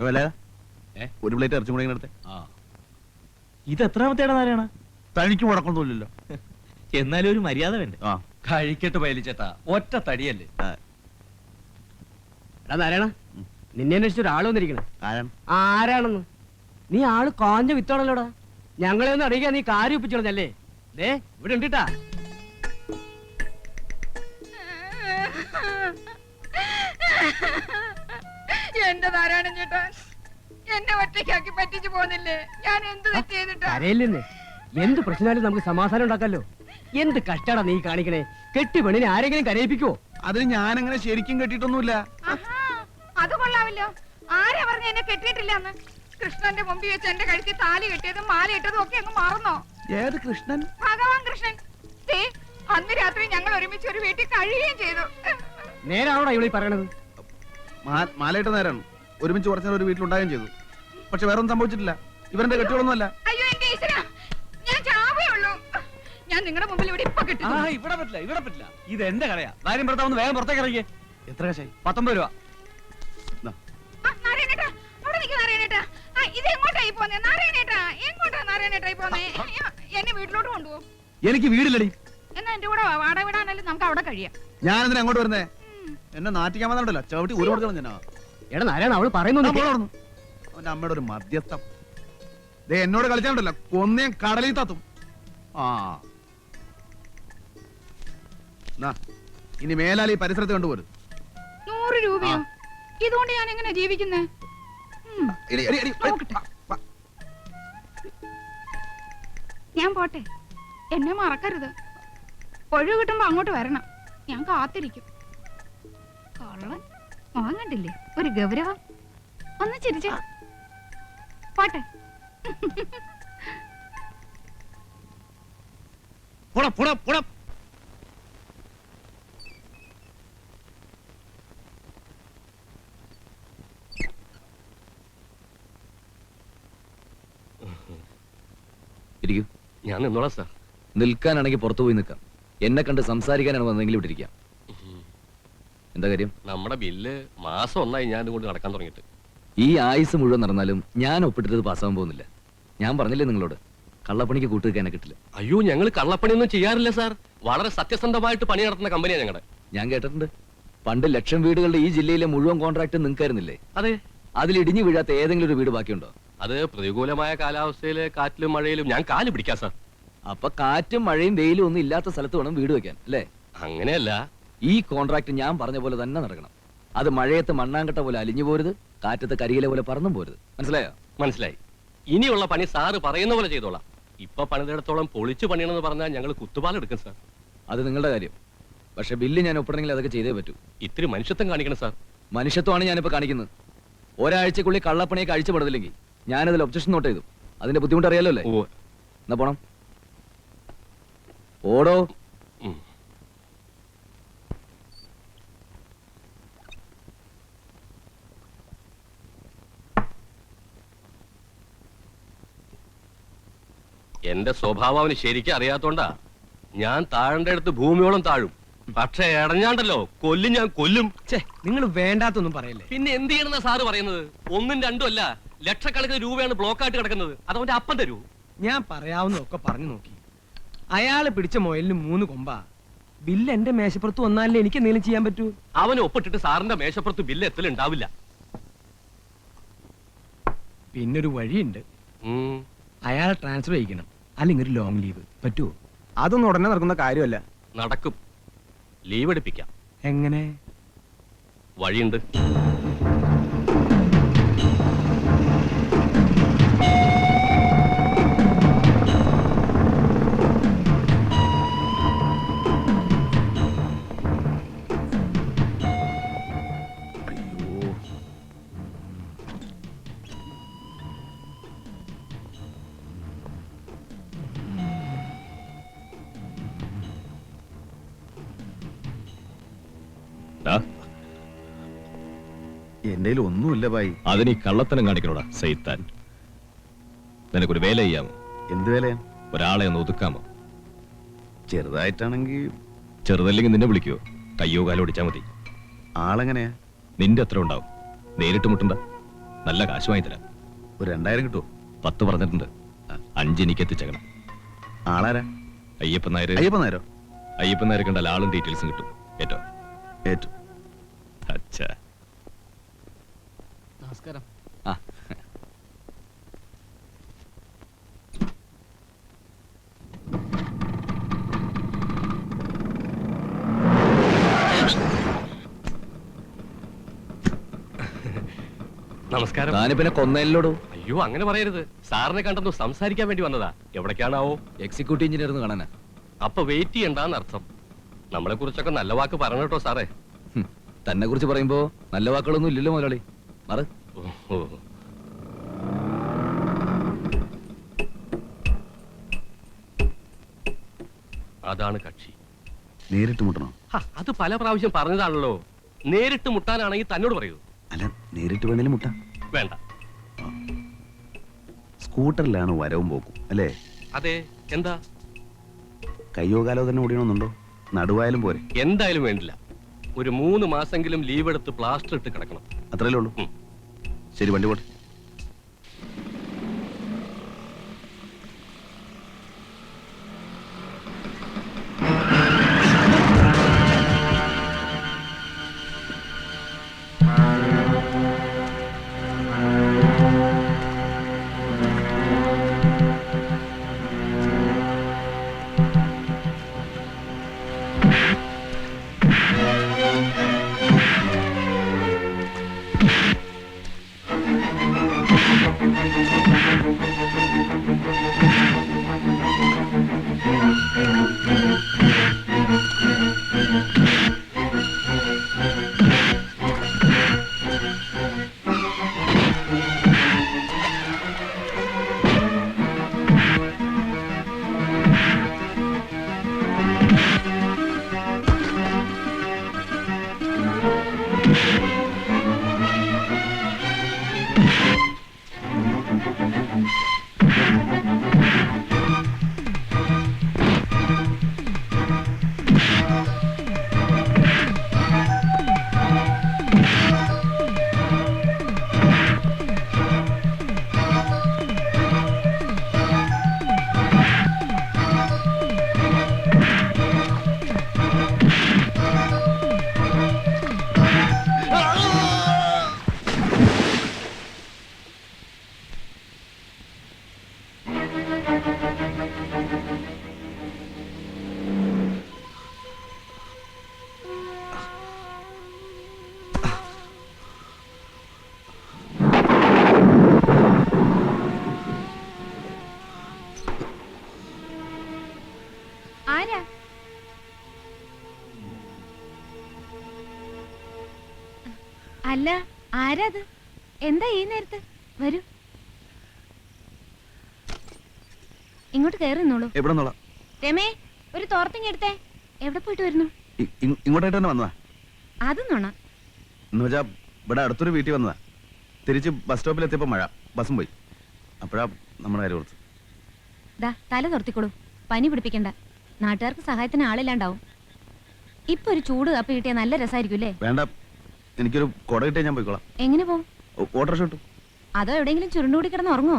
വില ഏ? ഒരു പ്ലേറ്റ് ഇറച്ചും കൂടെ ഇങ്ങനെ എടുത്തേ. ആ. ഇത് എത്രാമത്തെ നാരായണ? തനിക്ക് മുടക്കൊന്നുമില്ലല്ലോ. എന്നാലും ഒരു മര്യാദ വേണ്ടേ? ആ. കഴിക്കട്ട് പയലിച്ചേട്ടാ ഒറ്റ തടിയല്ലേ? എടാ നാരായണ നിന്നെ അന്വേഷിച്ച് ഒരാൾ വന്നിരിക്കണേ. ആരാണ്? ആരാണെന്ന്? നീ ആൾ കാഞ്ഞ വിത്താണല്ലോടാ. ഞങ്ങളെ ഒന്ന് അറിയിക്കാൻ നീ കാര്യം ഒപ്പിച്ചോളഞ്ഞല്ലേ? ദേ ഇവിടെ ഉണ്ടിട്ടാ. എന്റെ നാരായണൻ ചേട്ടാ. എന്നെ ഒറ്റയ്ക്കാക്കി പറ്റിച്ചു പോന്നില്ലേ? ഞാൻ എന്ത് തെറ്റ് ചെയ്തിട്ടാ? കരയില്ലെന്ന് എന്ത് പ്രശ്നമായാലും നമുക്ക് സമാധാനം ഉണ്ടാക്കാലോ. എന്ത് കഷ്ടാടാ നീ കാണിക്കണേ. കെട്ടി പെണ്ണിനെ ആരെങ്കിലും കരയിപ്പിക്കോ അതിന് ഞാനങ്ങനെ ശരിക്കും കെട്ടിയിട്ടൊന്നുമില്ല. ആഹാ, അത് കൊള്ളാമല്ലോ. ആരെ പറഞ്ഞ എന്നെ കെട്ടിയിട്ടില്ലെന്ന്? കൃഷ്ണന്റെ മുമ്പിൽ വെച്ച് എന്റെ കഴുത്തിൽ താലി കെട്ടിയതും മാല ഇട്ടതും ഒക്കെ അങ്ങ് മറന്നോ? ഏത് കൃഷ്ണൻ? ഭഗവാൻ കൃഷ്ണൻ. ദേ, അന്ന് രാത്രി ഞങ്ങൾ ഒരുമിച്ച് ഒരു വീട്ടിൽ കഴിയുകയും ചെയ്തു. നേരാണോടാ ഇവിടെ പറയണത്? മാലയിട്ട നേരാണ്. ഒരുമിച്ച് കുറച്ചു നേരം ഒരു വീട്ടിലുണ്ടാകുകയും ചെയ്തു. പക്ഷെ വേറെ ഒന്നും സംഭവിച്ചിട്ടില്ല. ഇവരുടെ കെട്ടികളൊന്നുമല്ല. അയ്യോ എന്റെ ഈശ്വര! ഞാൻ ചാവേ ഉള്ളൂ. ഞാൻ നിങ്ങളുടെ മുമ്പിൽ ഇവിടെ ഇപ്പൊ ആ ഇവിടെ പറ്റില്ല ഇവിടെ പറ്റില്ല. ഇത് എന്റെ കടയാ. കാര്യം ഭർത്താവ് വേഗം പുറത്തേക്ക് ഇറങ്ങിയേ. എത്ര കാശായി? പത്തൊമ്പത് രൂപ. ദാ, ആ, നാരായണേട്ടാ, അവിടെ നിൽക്ക് നാരായണേട്ടാ. ആ, ഇത് എങ്ങോട്ടായി പോന്നെ? നാരായണേട്ടാ, എങ്ങോട്ടാ നാരായണേട്ടായി പോന്നെ? അയ്യോ, എന്നെ വീട്ടിലോട്ട് കൊണ്ടുപോകും. എനിക്ക് വീടില്ലടി. എന്നാ എന്റെ കൂടെ വാ, വാടക വിടാനാലും നമുക്ക് അവിടെ കഴിയാം. ഞാൻ എന്തിനാ അങ്ങോട്ട് വരുന്നേ? എന്നെ നാട്ടിക്കാൻ വന്നിട്ടല്ലോ ചവിട്ടി ഒരു കൊടുക്കണം ഞാൻ എടാ നാരായണ അവൾ പറയുന്നു അവന്റെ അമ്മയുടെ ഒരു മധ്യസ്ഥം. ദേ എന്നോട് കളിച്ചാണ്ടല്ലോ. കൊന്നേം കടലിൽ തത്തും. ആ. നാ, ഇനി മേലാൽ ഈ പരിസരത്ത് കണ്ടുപോരും. നൂറ് രൂപയോ? ഇതുകൊണ്ട് ഞാൻ എങ്ങനെ ജീവിക്കുന്നേ? ഉം, എടി, എടി, എടി, നോക്കട്ടെ. വാ. ഞാൻ പോട്ടെ. എന്നെ മറക്കരുത്. ഒഴിവ് കിട്ടുമ്പോ അങ്ങോട്ട് വരണം. ഞാൻ കാത്തിരിക്കും. കണ്ടില്ലേ? ഒരു ഗൗരവം. ഒന്ന് ചിരിച്ച. പോട്ടെ. പോടാ, പോടാ, പോടാ. ഇരിക്കൂ. ഞാൻ നിന്നോളാം സാർ. നിൽക്കാനാണെങ്കിൽ പുറത്തുപോയി നിൽക്കാം. എന്നെ കണ്ട് സംസാരിക്കാനാണ് വന്നെങ്കിൽ ഇവിടെ ഇരിക്കാം. എന്താ കാര്യം? നമ്മുടെ ബില്ല് മാസം ഒന്നായി ഞാൻ കൊണ്ട് നടക്കാൻ തുടങ്ങിയിട്ട്. ഈ ആയുസ് മുഴുവൻ നടന്നാലും ഞാൻ ഒപ്പിട്ടിട്ട് പാസ്സാവാൻ പോകുന്നില്ല. ഞാൻ പറഞ്ഞില്ലേ നിങ്ങളോട്? കള്ളപ്പണിക്ക് കൂട്ടുവെക്കാൻ കിട്ടില്ല. അയ്യോ ഞങ്ങൾ കള്ളപ്പണിയൊന്നും ചെയ്യാറില്ല സാർ. വളരെ സത്യസന്ധമായിട്ട് പണി നടത്തുന്ന കമ്പനിയാണ് ഞങ്ങളുടെ ഞാൻ കേട്ടിട്ടുണ്ട്. പണ്ട് ലക്ഷം വീടുകളുടെ ഈ ജില്ലയിലെ മുഴുവൻ കോൺട്രാക്ട് നിങ്ങൾക്കായിരുന്നില്ലേ? അതെ. അതിൽ ഇടിഞ്ഞു വീഴാത്ത ഏതെങ്കിലും ഒരു വീട് ബാക്കിയുണ്ടോ? അത് പ്രതികൂലമായ കാലാവസ്ഥയിൽ കാറ്റിലും മഴയിലും ഞാൻ കാൽ പിടിക്കാം സാർ. അപ്പൊ കാറ്റും മഴയും വെയിലും ഒന്നും ഇല്ലാത്ത സ്ഥലത്ത് വേണം വീട് വെക്കാൻ അല്ലേ? അങ്ങനെയല്ല. ഈ കോൺട്രാക്ട് ഞാൻ പറഞ്ഞ പോലെ തന്നെ നടക്കണം. അത് മഴയത്ത് മണ്ണാങ്കട്ട പോലെ അലിഞ്ഞു പോരുത് കാറ്റത്ത് കരിയിലെ പോലെ പറന്നും പോരുത്. മനസ്സിലായോ? മനസ്സിലായി. ഇനിയുള്ള പണി സാറ് പറയുന്ന പോലെ ചെയ്തോളാം. ഇപ്പൊ പണിതെടുത്തോളം പൊളിച്ചു പണിയണമെന്ന് പറഞ്ഞാൽ ഞങ്ങൾ കുത്തുപാലെടുക്കും സാർ. അത് നിങ്ങളുടെ കാര്യം. പക്ഷെ ബില്ല് ഞാൻ ഒപ്പിടണമെങ്കിൽ അതൊക്കെ ചെയ്തേ പറ്റൂ. ഇത്തിരി മനുഷ്യത്വം കാണിക്കണം സാർ. മനുഷ്യത്വമാണ് ഞാനിപ്പോ കാണിക്കുന്നത്. ഒരാഴ്ചക്കുള്ളിൽ കള്ളപ്പണിയൊക്കെ അഴിച്ചുപെടുന്നില്ലെങ്കിൽ ഞാനതിൽ ഒബ്ജക്ഷൻ നോട്ട് ചെയ്തു. അതിന്റെ ബുദ്ധിമുട്ട് അറിയാലോ അല്ലേ? ഓ. എന്നാ പോണം. ഓടോ ഉം. എന്റെ സ്വഭാവം അവന് ശരിക്കും അറിയാത്തോണ്ടാ. ഞാൻ താഴേണ്ട അടുത്ത് ഭൂമിയോളം താഴും. പക്ഷെ ഇടഞ്ഞാണ്ടല്ലോ കൊല്ലും ഞാൻ കൊല്ലും. നിങ്ങൾ വേണ്ടാത്തൊന്നും പറയല്ലേ? പിന്നെ എന്ത് ചെയ്യണമെന്നാ സാറ് പറയുന്നത്? ഒന്നും രണ്ടും അല്ല ലക്ഷക്കണക്കിന് രൂപയാണ് ബ്ലോക്കായിട്ട് കിടക്കുന്നത്. അത് അവന്റെ അപ്പം തരൂ. ഞാൻ പറയാവുന്നതൊക്കെ പറഞ്ഞു നോക്കി. അയാൾ പിടിച്ച മൊയലിന് മൂന്ന് കൊമ്പാ. ബില്ല് എന്റെ മേശപ്പുറത്ത് വന്നാലേ എനിക്ക് എന്തെങ്കിലും ചെയ്യാൻ പറ്റൂ? അവന് ഒപ്പിട്ടിട്ട് സാറിന്റെ മേശപ്പുറത്ത് ബില്ല് എത്തലുണ്ടാവില്ല. പിന്നൊരു വഴിയുണ്ട്. ഉം. അയാളെ ട്രാൻസ്ഫർ ചെയ്യിക്കണം. അല്ലെങ്കിൽ ഒരു ലോങ് ലീവ് പറ്റുമോ അതൊന്നും ഉടനെ നടക്കുന്ന കാര്യമല്ല. നടക്കും. ലീവ് എടുപ്പിക്കാം. എങ്ങനെ? വഴിയുണ്ട്. എന്റെ ഒന്നുമില്ല ബായി അതിന് ഈ കള്ളത്തനം കാണിക്കണോടാ സൈത്താൻ? നിനക്കൊരു വേല ചെയ്യാമോ? എന്ത് വേലയാ? ഒരാളെ ഒന്ന് ഒതുക്കാമോ? ചെറുതായിട്ടാണെങ്കിൽ ചെറുതല്ലെങ്കിൽ നിന്നെ വിളിക്കുവോ? കയ്യോ കാലോ ഒടിച്ചാ മതി. ആളെങ്ങനെയാ? നിന്റെ അത്ര ഉണ്ടാവും. നേരിട്ട് മുട്ടണ്ട. നല്ല കാശുമായി തരാം. ഒരു രണ്ടായിരം കിട്ടുമോ പത്ത് പറഞ്ഞിട്ടുണ്ട്. അഞ്ച് എനിക്ക് എത്തിച്ചേക്കണം. ആളാരാ? അയ്യപ്പൻ നായർ അയ്യപ്പൻ നായരോ? അയ്യപ്പൻ നായർ കണ്ടാൽ ആളും ഡീറ്റെയിൽസും കിട്ടും. ഏറ്റോ ഏറ്റവും. അച്ഛാ. നമസ്കാരം. ആ. നമസ്കാരം. താനിപ്പിന്നെ കൊന്നേലോടോ അയ്യോ അങ്ങനെ പറയരുത്. സാറിനെ കണ്ടെന്നു സംസാരിക്കാൻ വേണ്ടി വന്നതാ. എവിടേക്കാണാവോ? എക്സിക്യൂട്ടീവ് എഞ്ചിനീയർ കാണാനാ. അപ്പൊ വെയിറ്റ് ചെയ്യണ്ടെന്ന് അർത്ഥം നമ്മളെ കുറിച്ചൊക്കെ നല്ല വാക്ക് പറഞ്ഞു കേട്ടോ സാറേ? തന്നെ കുറിച്ച് പറയുമ്പോ നല്ല വാക്കുകളൊന്നും ഇല്ലല്ലോ മുതലാളി. മറ. അതാണ് കക്ഷി. നേരിട്ട് മുട്ടണോ? ഹ, അത് പല പ്രാവശ്യം പറഞ്ഞതാണല്ലോ. നേരിട്ട് മുട്ടാനാണെങ്കിൽ തന്നോട് പറയൂ. അല്ല നേരിട്ട് വേണേലും മുട്ട. വേണ്ട. സ്കൂട്ടറിലാണ് വരവും പോക്കും അല്ലേ? അതെ എന്താ? കയ്യോ കാലോ തന്നെ ഓടിയണമെന്നുണ്ടോ? നടുവായാലും പോരെ. എന്തായാലും വേണ്ടില്ല. ഒരു മൂന്ന് മാസെങ്കിലും ലീവ് എടുത്ത് പ്ലാസ്റ്റർ ഇട്ട് കിടക്കണം. അത്രയല്ലേ ഉള്ളൂ? ഉം. ശരി വണ്ടി പോട്ടെ. അല്ല ആരാത്? എന്താ ഈ നേരത്ത്? വരൂ. ഇങ്ങോട്ട് കയറി നിന്നോളൂ. എവിടെ നിന്നോളാം? രമേ ഒരു തോർത്തിങ് എടുത്തേ. എവിടെ പോയിട്ട് വരുന്നു? ഇങ്ങോട്ട് ഇങ്ങോട്ടായിട്ട് തന്നെ വന്നതാ. അത് നോണ. എന്നുവെച്ചാ ഇവിടെ അടുത്തൊരു വീട്ടിൽ വന്നതാ. തിരിച്ച് ബസ് സ്റ്റോപ്പിൽ എത്തിയപ്പോ മഴ. ബസ്സും പോയി. അപ്പോഴാ നമ്മുടെ കാര്യം ഓർത്ത് ദാ തല തുറത്തിക്കോളൂ പനി പിടിപ്പിക്കണ്ട. നാട്ടുകാർക്ക് സഹായത്തിന് ആളില്ലാണ്ടാവും. ഇപ്പൊ ഒരു ചൂട് കപ്പി കിട്ടിയ നല്ല രസമായിരിക്കും അല്ലേ? വേണ്ട. എനിക്കൊരു കുട കിട്ടിയാൽ ഞാൻ പോയിക്കോളാം. എങ്ങനെ കിട്ടും അതോ എവിടെയെങ്കിലും ചുരുണ്ടുകൂടി കിടന്ന് ഉറങ്ങോ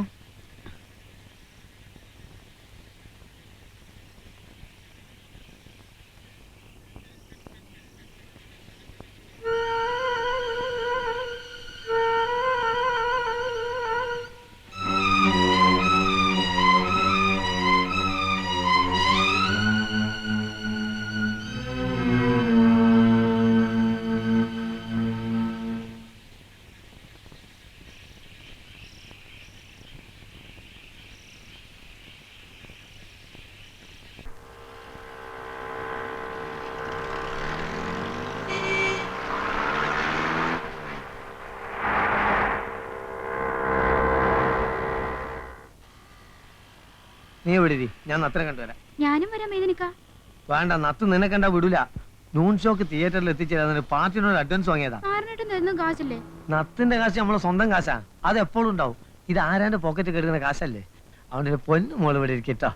നീ എവിടെ? ഞാൻ നത്തിനെ കണ്ടുവരാം ഞാനും വരാം മേദിനിക്ക. വേണ്ട നത്ത് നിന്നെ കണ്ടാ വിടൂല. നൂൺ ഷോക്ക് തിയേറ്ററിൽ എത്തിച്ചേരാൻ പാർട്ടിനോട് അഡ്വാൻസ് വാങ്ങിയതാ. കാശല്ലേ? നത്തിന്റെ കാശ് നമ്മളെ സ്വന്തം കാശാ. അത് എപ്പോഴും ഉണ്ടാവും. ഇത് ആരാന്റെ പോക്കറ്റ് കെടുക്കുന്ന കാശല്ലേ? അവന്റെ പൊന്നു മോൾ ഇവിടെ ഇരിക്കട്ടോ.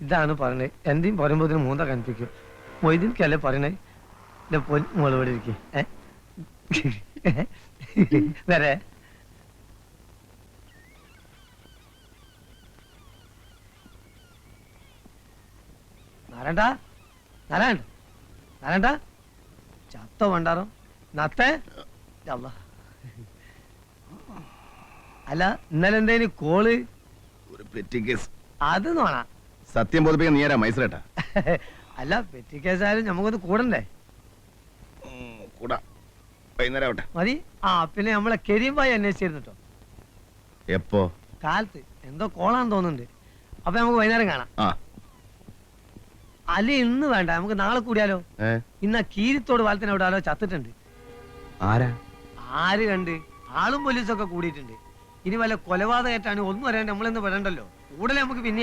ഇതാണ് പറഞ്ഞത് എന്തെയും പറയുമ്പോൾ മൂന്ന കണിപ്പിക്കും മൊയ്തീൻക്കല്ലേ പറയണേ? എന്റെ പൊന്നു മോൾ ഇവിടെ ഇരിക്കേ. വരെ. നാരായണ്ട നാരായണ്ട തരണ്ട ചത്ത വേണ്ടാറോ നത്തേ? അല്ല അല്ല ഇന്നലെ എന്തേലും കോൾ? ഒരു പെറ്റി കേസ്. അത് നോണ സത്യം ബോധിപ്പിക്കാൻ നീ ആരാ? മൈസൂരേട്ടാ? അല്ല പെറ്റി കേസായാലും നമുക്കൊന്ന് കൂടണ്ടേ? കൂടാ. വൈകുന്നേരം ആവട്ടെ. മതി. ആ പിന്നെ നമ്മളെ കരീംബായി അന്വേഷിച്ചിരുന്നിട്ടോ? എപ്പോ? കാലത്ത്. എന്തോ കോളാന്ന് തോന്നുന്നുണ്ട്. അപ്പൊ നമുക്ക് വൈകുന്നേരം കാണാം. ആ. അല്ലെ ഇന്ന് വേണ്ട നമുക്ക് നാളെ കൂടിയാലോ? ഇന്ന ആ കീരിത്തോട് വാലത്തിന് അവിടെ ആരോ ചത്തിട്ടുണ്ട്. ആരാ? ആര് കണ്ട്? ആളും പോലീസൊക്കെ കൂടിയിട്ടുണ്ട്. ഇനി വല്ല കൊലപാതകമായിട്ടാണ് ഒന്നും അറിയാണ്ട് നമ്മളെന്ന് പറയണ്ടല്ലോ കൂടുതൽ നമുക്ക് പിന്നെ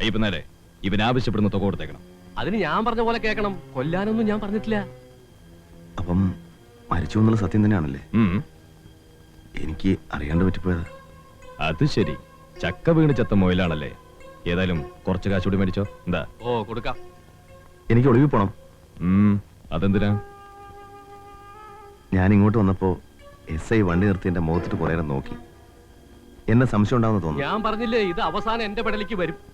അയ്യപ്പനാരെ ഇവൻ ആവശ്യപ്പെടുന്ന തുക കൊടുത്തേക്കണം. അതിന് ഞാൻ പറഞ്ഞ പോലെ കേൾക്കണം. കൊല്ലാനൊന്നും ഞാൻ പറഞ്ഞിട്ടില്ല. അപ്പം മരിച്ചു എന്നുള്ള സത്യം തന്നെയാണല്ലേ? ഉം. എനിക്ക് അറിയാണ്ട് പറ്റിപ്പോയത്. അത് ശരി. ചക്ക വീണ് ചത്ത മൊയിലാണല്ലേ? ഏതായാലും കുറച്ച് കാശ് കൂടി മേടിച്ചോ. എന്താ? ഓ കൊടുക്കാം. എനിക്ക് ഒളിവിൽ പോണം. ഉം, അതെന്തിനാ? ഞാൻ ഇങ്ങോട്ട് വന്നപ്പോ എസ് ഐ വണ്ടി നിർത്തി എന്റെ മുഖത്തിട്ട് കുറേ നേരം നോക്കി. എന്നെ സംശയം ഉണ്ടാവുന്ന തോന്നുന്നു. ഞാൻ പറഞ്ഞില്ലേ ഇത് അവസാനം എന്റെ പെടലിക്ക് വരും.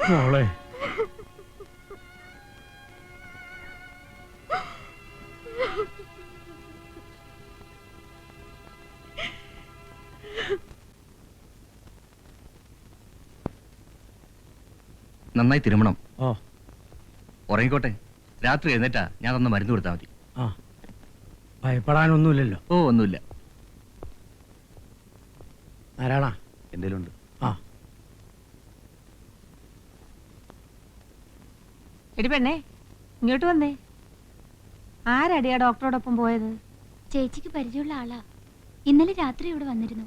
മോളെ. നന്നായി തിരുമണം. ഓ ഉറങ്ങിക്കോട്ടെ. രാത്രി എഴുന്നേറ്റാ ഞാൻ തന്ന മരുന്ന് കൊടുത്താൽ മതി. ആ. ഭയപ്പെടാനൊന്നുമില്ലല്ലോ. ഓ ഒന്നുമില്ല നാരായണ എന്റെ ഉണ്ട് ആ എടി പെണ്ണേ ഇങ്ങോട്ട് വന്നേ. ആരടിയാ ഡോക്ടറോടൊപ്പം പോയത്? ചേച്ചിക്ക് പരിചയമുള്ള ആളാ. ഇന്നലെ രാത്രി ഇവിടെ വന്നിരുന്നു.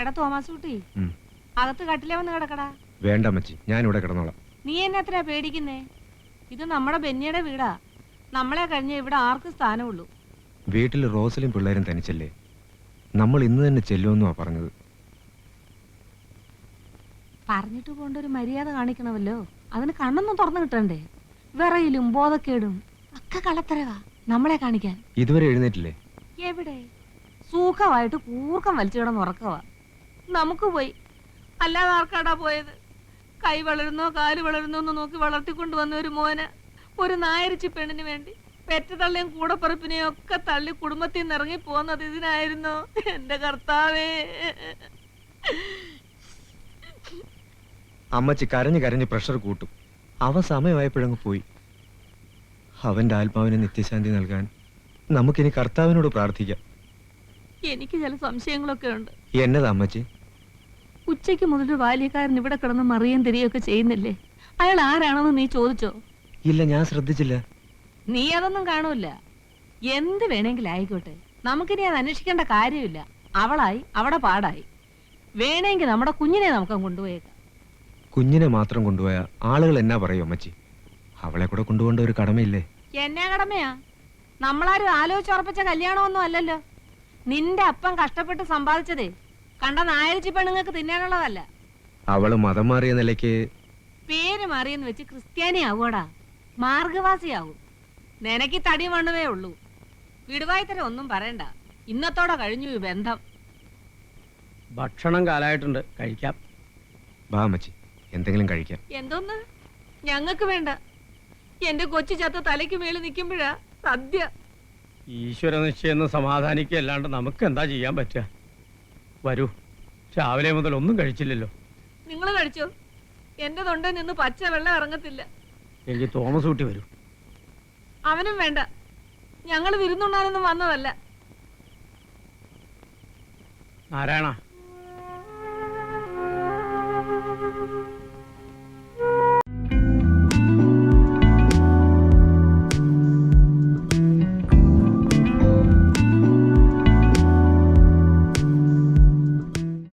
എടാ തോമസ് കുട്ടി ഉം. അകത്ത് കട്ടിലേ വന്ന് കിടക്കടാ. വേണ്ട അമ്മച്ചി ഞാൻ ഇവിടെ കിടന്നോളാം. നീ എന്നെ അത്ര പേടിക്കുന്നേ? ഇത് നമ്മുടെ ബെന്നിയുടെ വീടാ. നമ്മളെ കഴിഞ്ഞ ഇവിടെ ആർക്കും സ്ഥാനമുള്ളൂ. വീട്ടിൽ റോസലും പിള്ളേരും തനിച്ചല്ലേ? നമ്മൾ ഇന്ന് തന്നെ ചെല്ലുമെന്നുവാ പറഞ്ഞത്. പറഞ്ഞിട്ട് പോകേണ്ട ഒരു മര്യാദ കാണിക്കണമല്ലോ. അതിന് കണ്ണൊന്നും തുറന്നു കിട്ടണ്ടേ? വിറയിലും ബോധക്കേടും ഒക്കെ കളത്തരവാ നമ്മളെ കാണിക്കാൻ. ഇതുവരെ എഴുന്നേറ്റില്ലേ? എവിടെ? സുഖമായിട്ട് കൂർക്കം വലിച്ചു കിടന്ന് ഉറക്കവാ. നമുക്ക് പോയി. അല്ലാതെ ആർക്കാടാ പോയത്? കൈ വളരുന്നോ കാൽ വളരുന്നോ എന്ന് നോക്കി വളർത്തിക്കൊണ്ട് വന്ന ഒരു മോന് ഒരു നായരിച്ചു പെണ്ണിന് വേണ്ടി. പെറ്റതള്ളിയും കൂടപ്പറപ്പിനെയും ഒക്കെ തള്ളി കുടുംബത്തിൽ നിന്ന് ഇറങ്ങി പോകുന്നത് ഇതിനായിരുന്നു. എന്റെ കർത്താവേ. അമ്മച്ചി കരഞ്ഞു കരഞ്ഞ് പ്രഷർ കൂട്ടും. അവ സമയമായപ്പോഴങ്ങ് പോയി. അവന്റെ ആത്മാവിന് നിത്യശാന്തി നൽകാൻ നമുക്കിനി കർത്താവിനോട് പ്രാർത്ഥിക്കാം. എനിക്ക് ചില സംശയങ്ങളൊക്കെ ഉണ്ട്. എന്നതാ അമ്മച്ചി? ഉച്ചയ്ക്ക് മുതൽ ബാല്യക്കാരൻ ഇവിടെ കിടന്ന് മറിയും തിരികെയൊക്കെ ചെയ്യുന്നില്ലേ? അയാൾ ആരാണെന്ന് നീ ചോദിച്ചോ? ഇല്ല ഞാൻ ശ്രദ്ധിച്ചില്ല. നീ അതൊന്നും കാണൂല എന്ത് വേണമെങ്കിലും ആയിക്കോട്ടെ. നമുക്കിനി അത് അന്വേഷിക്കേണ്ട കാര്യമില്ല. അവളായി അവടെ പാടായി. വേണമെങ്കിൽ നമ്മുടെ കുഞ്ഞിനെ നമുക്ക് കൊണ്ടുപോയേക്കാം. കുഞ്ഞിനെ മാത്രം കൊണ്ടുപോയാ ആളുകൾ എന്നാ പറയും അമ്മച്ചി? അവളെ കൂടെ കൊണ്ടുപോകേണ്ട ഒരു കടമയില്ലേ? എന്നാ കടമയാ? നമ്മളാരും ആലോചിച്ചുറപ്പിച്ച കല്യാണമൊന്നും അല്ലല്ലോ. നിന്റെ അപ്പം കഷ്ടപ്പെട്ട് സമ്പാദിച്ചതേ. കണ്ട നായരിച്ചി പെണ്ണുങ്ങൾക്ക് തിന്നാനുള്ളതല്ല. അവൾ മതം മാറിയ നിലയ്ക്ക് പേര് മാറിയെന്ന് വെച്ച് ക്രിസ്ത്യാനി ആവുകടാ മാർഗവാസിയാവും. നിനക്ക് തടി മണ്ണുവേ ഉള്ളൂ. വിടുവായിത്തരം ഒന്നും പറയണ്ട. ഇന്നത്തോടെ കഴിഞ്ഞു ഈ ബന്ധം. ഭക്ഷണം കാലായിട്ടുണ്ട്. കഴിക്കാം. വാ അമ്മച്ചി. എന്തെങ്കിലും കഴിക്കാം. എന്തോന്ന്? ഞങ്ങൾക്ക് വേണ്ട. എന്റെ കൊച്ചു ചത്ത തലയ്ക്ക് മേളിൽ നിൽക്കുമ്പോഴാ സദ്യ. ഈശ്വര നിശ്ചയെന്ന് സമാധാനിക്കുക അല്ലാണ്ട് നമുക്ക് എന്താ ചെയ്യാൻ പറ്റുക? വരൂ. രാവിലെ മുതൽ ഒന്നും കഴിച്ചില്ലല്ലോ. നിങ്ങൾ കഴിച്ചോ? എന്റെ തൊണ്ടയിൽ നിന്ന് പച്ച വെള്ളം ഇറങ്ങത്തില്ല. എനിക്ക് തോമസ് ഊട്ടി വരൂ. അവനും വേണ്ട. ഞങ്ങൾ വിരുന്നുണ്ണാനൊന്നും വന്നതല്ല. നാരായണ